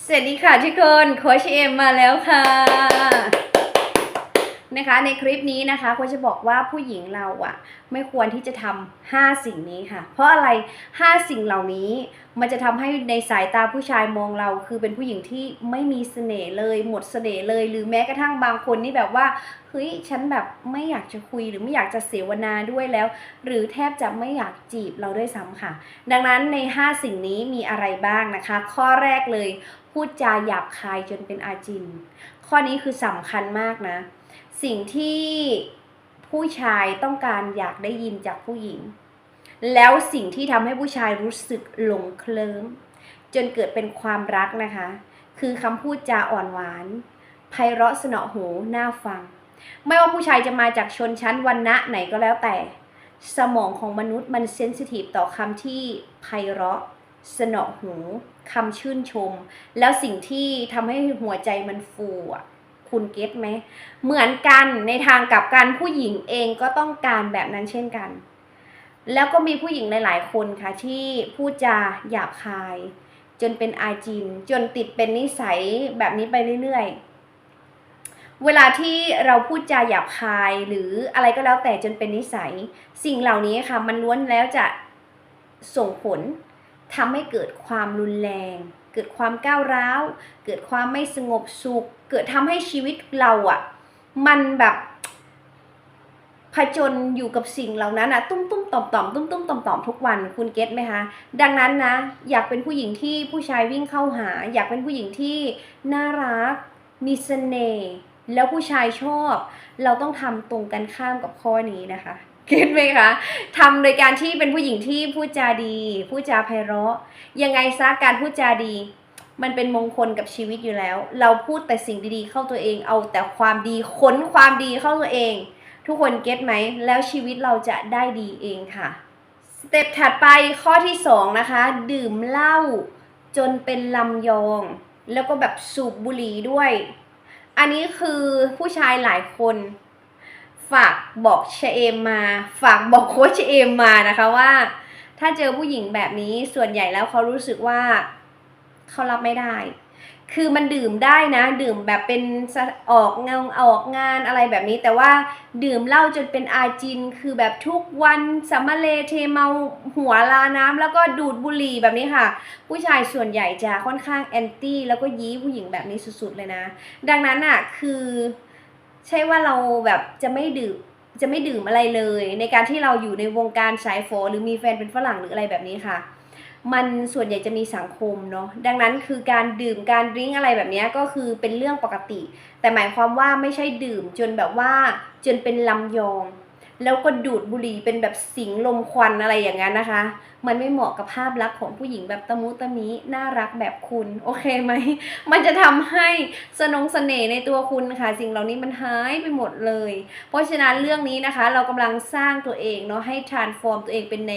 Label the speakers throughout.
Speaker 1: สวัสดีค่ะทุกคนโคชเอ็มมาแล้วค่ะ นะคะ ในคลิปนี้นะคะโคชจะบอกว่าผู้หญิงเราอะไม่ควรที่จะทำห้าสิ่งนี้ค่ะ เพราะอะไรห้าสิ่งเหล่านี้มันจะทำให้ในสายตาผู้ชายมองเรา คือเป็นผู้หญิงที่ไม่มีเสน่ห์เลย หมดเสน่ห์เลย หรือแม้กระทั่งบางคนนี่แบบว่าเฮ้ยฉันแบบไม่อยากจะคุยหรือไม่อยากจะเสวนาด้วยแล้ว หรือแทบจะไม่อยากจีบเราด้วยซ้ำค่ะ ดังนั้นใน 5 สิ่งนี้มีอะไรบ้างนะคะ ข้อแรกเลย พูดจาหยาบคายจนเป็นอาจิน ข้อนี้คือสำคัญมากนะ สิ่งที่ผู้ชายต้องการอยากได้ยินจากผู้หญิง แล้วสิ่งที่ทำให้ผู้ชายรู้สึกหลงเคลิ้มจนเกิดเป็นความรักนะคะ คือคำพูดจาอ่อนหวานไพเราะสนอหูน่าฟัง ไม่ว่าผู้ชายจะมาจากชนชั้นวรรณะไหนก็แล้วแต่ สมองของมนุษย์มันเซนซิทีฟต่อคำที่ไพเราะสนอหูคำชื่นชม แล้วสิ่งที่ทำให้หัวใจมันฟูอะ คุณเก็ตไหม เหมือนกันในทางกลับกันผู้หญิงเองก็ต้องการแบบนั้นเช่นกัน แล้วก็มีผู้หญิงหลาย ๆ คนค่ะที่พูดจาหยาบคาย จนเป็นอาจิน จนติดเป็นนิสัยแบบนี้ไปเรื่อยๆ เวลาที่เราพูดจาหยาบคายหรืออะไรก็แล้วแต่จนเป็นนิสัย สิ่งเหล่านี้ค่ะมันล้วนแล้วจะส่งผลทำให้เกิดความรุนแรง เกิดความก้าวร้าว เกิดความไม่สงบสุข เกิดทำให้ชีวิตเราอะ่ะ มันแบบผจญอยู่กับสิ่งเหล่านั้นอะตุ้มตุ้มต่อมต่อมตุ้มตุ้มต่อมต่อมทุกวันคุณเก็ตไหมคะดังนั้นนะอยากเป็นผู้หญิงที่ผู้ชายวิ่งเข้าหา อยากเป็นผู้หญิงที่น่ารัก มีเสน่ห์แล้วผู้ชายชอบ เราต้องทำตรงกันข้ามกับข้อนี้นะคะเก็ตไหมคะทำโดยการที่เป็นผู้หญิงที่พูดจาดี พูดจาไพเราะยังไงซะการพูดจาดี มันเป็นมงคลกับชีวิตอยู่แล้ว เราพูดแต่สิ่งดีๆ เข้าตัวเอง เอาแต่ความดีค้นความดีเข้าตัวเอง ทุกคนเก็ตไหม แล้วชีวิตเราจะได้ดีเองค่ะ สเต็ปถัดไปข้อที่สองนะคะ ดื่มเหล้าจนเป็นลำยอง แล้วก็แบบสูบบุหรี่ด้วย อันนี้คือผู้ชายหลายคนฝากบอกเชเอมมา ฝากบอกโค้ชเชเอมมานะคะว่า ถ้าเจอผู้หญิงแบบนี้ส่วนใหญ่แล้วเขารู้สึกว่า เขารับไม่ได้ คือมันดื่มได้นะ ดื่มแบบเป็นออกเงาออกงานอะไรแบบนี้ แต่ว่าดื่มเหล้าจนเป็นอาจิน คือแบบทุกวันสัมมาเลเทเมาหัวลาน้ำแล้วก็ดูดบุหรี่แบบนี้ค่ะ ผู้ชายส่วนใหญ่จะค่อนข้างแอนตี้แล้วก็ยี้ผู้หญิงแบบนี้สุดๆเลยนะ ดังนั้นอะคือใช่ว่าเราแบบจะไม่ดื่มจะไม่ดื่มอะไรเลย ในการที่เราอยู่ในวงการสายโฟหรือมีแฟนเป็นฝรั่งหรืออะไรแบบนี้ค่ะ มันส่วนใหญ่จะมีสังคมเนาะดังนั้นคือการดื่มการดริ้งอะไรแบบนี้ก็คือเป็นเรื่องปกติ แต่หมายความว่าไม่ใช่ดื่มจนแบบว่าจนเป็นลำยอง แล้วก็ดูดบุหรี่เป็นแบบสิงลมควันอะไรอย่างนั้นนะคะ มันไม่เหมาะกับภาพลักษณ์ของผู้หญิงแบบตะมุตะมิน่ารักแบบคุณโอเคไหม มันจะทำให้สนงเสน่ห์ในตัวคุณค่ะ สิ่งเหล่านี้มันหายไปหมดเลย เพราะฉะนั้นเรื่องนี้นะคะ เรากำลังสร้างตัวเองเนาะให้ transform ตัวเองเป็นใน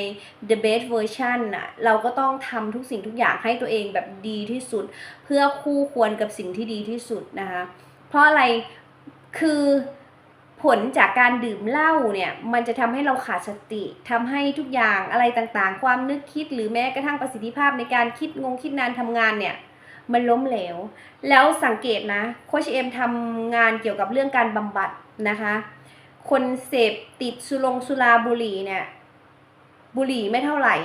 Speaker 1: the best version น่ะเราก็ต้องทำทุกสิ่งทุกอย่างให้ตัวเองแบบดีที่สุด เพื่อคู่ควรกับสิ่งที่ดีที่สุดนะคะ เพราะอะไรคือ ผลจากการดื่มเหล้าเนี่ยมันจะทำให้เราขาดสติทำให้ทุกอย่างอะไรต่างๆ ความนึกคิดหรือแม้กระทั่งประสิทธิภาพในการคิดงงคิดนานทำงานเนี่ยมันล้มเหลว แล้วสังเกตนะโคชเอ็มทำงานเกี่ยวกับเรื่องการบำบัดนะคะ คนเสพติดสุรงสุราบุหรี่เนี่ยบุหรี่ไม่เท่าไหร่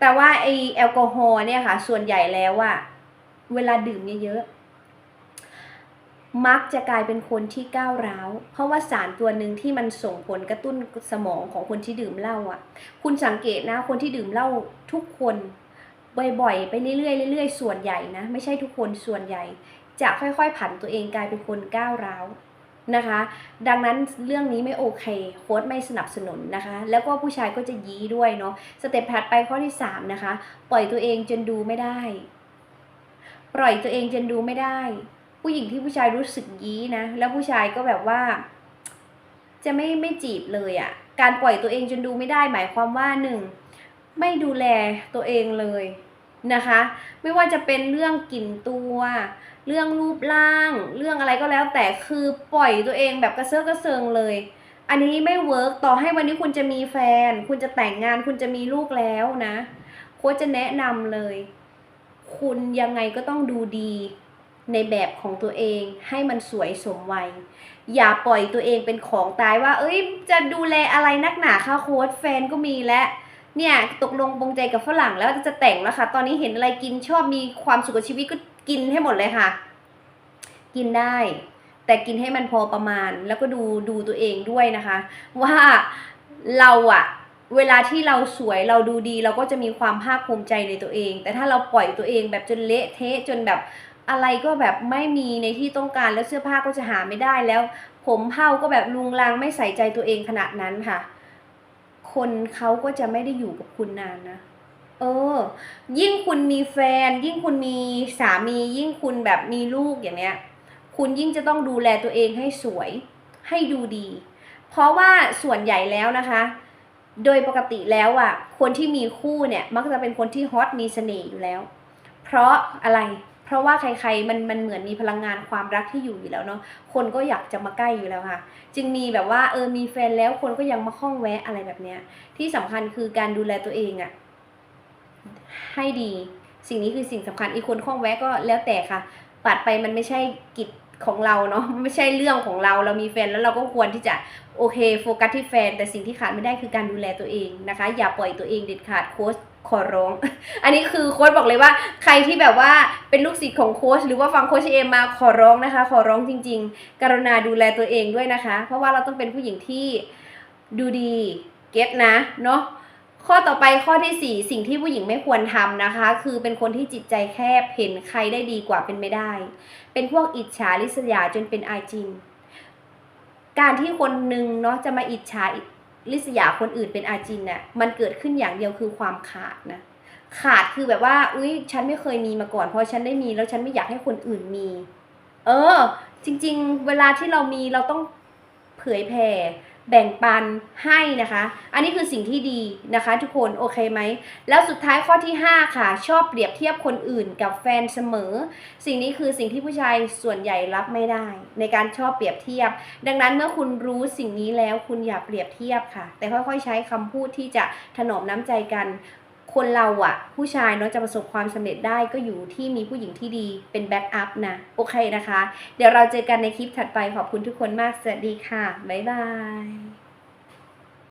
Speaker 1: แต่ว่าไอแอลกอฮอล์เนี่ยค่ะส่วนใหญ่แล้วอะเวลาดื่มเยอะๆ มักจะกลายเป็นคนที่ก้าวร้าว เพราะว่าสารตัวหนึ่งที่มันส่งผลกระตุ้นสมองของคนที่ดื่มเหล้าอะ คุณสังเกตนะคนที่ดื่มเหล้าทุกคนบ่อยๆไปเรื่อยๆเรื่อยๆส่วนใหญ่นะ ไม่ใช่ทุกคนส่วนใหญ่ จะค่อยๆผันตัวเองกลายเป็นคนก้าวร้าวนะคะ ดังนั้นเรื่องนี้ไม่โอเคโค้ดไม่สนับสนุนนะคะ แล้วก็ผู้ชายก็จะยี้ด้วยเนาะสเต็ปถัดไปข้อที่ 3 นะคะ ปล่อยตัวเองจนดูไม่ได้ ปล่อยตัวเองจนดูไม่ได้ ผู้หญิงที่ผู้ชายรู้สึกยี้นะ แล้วผู้ชายก็แบบว่า จะไม่ไม่จีบเลยอะ่ะ การปล่อยตัวเองจนดูไม่ได้หมายความว่าหนึ่งไม่ดูแลตัวเองเลยนะคะ ไม่ว่าจะเป็นเรื่องกลิ่นตัว เรื่องรูปร่าง เรื่องอะไรก็แล้ว แต่คือปล่อยตัวเองแบบกระเซาะกระเซิงเลย อันนี้ไม่เวิร์กต่อให้วันนี้คุณจะมีแฟน คุณจะแต่งงาน คุณจะมีลูกแล้วนะโค้ชจะแนะนำเลยคคุณยังไงก็ต้องดูดี ในแบบของตัวเองให้มันสวยสมวัย อย่าปล่อยตัวเองเป็นของตายว่า เอ้ย จะดูแลอะไรนักหนาค่ะโค้ดแฟนก็มีแล้วเนี่ยตกลงปรงใจกับฝรั่งแล้วจะแต่งแล้วค่ะ ตอนนี้เห็นอะไรกินชอบมีความสุขกับชีวิตก็กินให้หมดเลยค่ะ กินได้ แต่กินให้มันพอประมาณ แล้วก็ดูดูตัวเองด้วยนะคะ ว่าเราอะเวลาที่เราสวยเราดูดี เราก็จะมีความภาคภูมิใจในตัวเอง แต่ถ้าเราปล่อยตัวเองแบบจนเละเทะจนแบบ อะไรก็แบบไม่มีในที่ต้องการแล้วเสื้อผ้าก็จะหาไม่ได้แล้ว ผมเผาก็แบบลุงลังไม่ใส่ใจตัวเองขนาดนั้นค่ะ คนเขาก็จะไม่ได้อยู่กับคุณนานนะเออ ยิ่งคุณมีแฟน ยิ่งคุณมีสามี ยิ่งคุณแบบมีลูกอย่างเนี้ย คุณยิ่งจะต้องดูแลตัวเองให้สวย ให้ดูดี เพราะว่าส่วนใหญ่แล้วนะคะ โดยปกติแล้วอะ คนที่มีคู่เนี่ย มักจะเป็นคนที่ฮอตมีเสน่ห์อยู่แล้ว เพราะอะไร เพราะว่าใครๆมันมันเหมือนมีพลังงานความรักที่อยู่อยู่แล้วเนาะคนก็อยากจะมาใกล้อยู่แล้วค่ะ จึงมีแบบว่าเออมีแฟนแล้วคนก็ยังมาข้องแวะอะไรแบบเนี้ย ที่สำคัญคือการดูแลตัวเองอะให้ดี สิ่งนี้คือสิ่งสำคัญอีกคนข้องแวะก็แล้วแต่ค่ะ ปัดไปมันไม่ใช่กิจของเราเนาะไม่ใช่เรื่องของเราเรามีแฟนแล้วเราก็ควรที่จะโอเคโฟกัสที่แฟน แต่สิ่งที่ขาดไม่ได้คือการดูแลตัวเองนะคะ อย่าปล่อยตัวเองเด็ดขาดโค้ช อร้อง อันนี้คือโค้ชบอกเลยว่าใครที่แบบว่าเป็นลูกศิษย์ของโค้ชหรือว่าฟังโค้ชเอมมาขอร้องนะคะ ขอร้องจริง ๆ กรุณาดูแลตัวเองด้วยนะคะ เพราะว่าเราต้องเป็นผู้หญิงที่ดูดีเก็ตนะเนาะข้อต่อไปข้อที่ 4 สิ่งที่ผู้หญิงไม่ควรทำนะคะ คือเป็นคนที่จิตใจแคบเห็นใครได้ดีกว่าเป็นไม่ได้ เป็นพวกอิจฉาริษยาจนเป็นอายจริง การที่คนหนึ่งเนาะจะมาอิจฉา ลิษยาคนอื่นเป็นอาจินเนี่ยมันเกิดขึ้นอย่างเดียวคือความขาดนะขาดคือแบบว่า อุ้ยฉันไม่เคยมีมาก่อน เพราะฉันได้มีแล้วฉันไม่อยากให้คนอื่นมี เออ จริง ๆ เวลาที่เรามีเราต้องเผยแผ่ แบ่งปันให้นะคะ อันนี้คือสิ่งที่ดีนะคะทุกคนโอเคไหม แล้วสุดท้ายข้อที่ 5 ค่ะ ชอบเปรียบเทียบคนอื่นกับแฟนเสมอ สิ่งนี้คือสิ่งที่ผู้ชายส่วนใหญ่รับไม่ได้ ในการชอบเปรียบเทียบ ดังนั้นเมื่อคุณรู้สิ่งนี้แล้วคุณอย่าเปรียบเทียบค่ะ แต่ค่อยๆ ใช้คำพูดที่จะถนอมน้ำใจกัน คนเราอะผู้ชายเนาะจะประสบความสำเร็จได้ก็อยู่ที่มีผู้หญิงที่ดีเป็นแบ็กอัพนะโอเคนะคะ เดี๋ยวเราเจอกันในคลิปถัดไปขอบคุณทุกคนมาก สวัสดีค่ะ บ๊ายบาย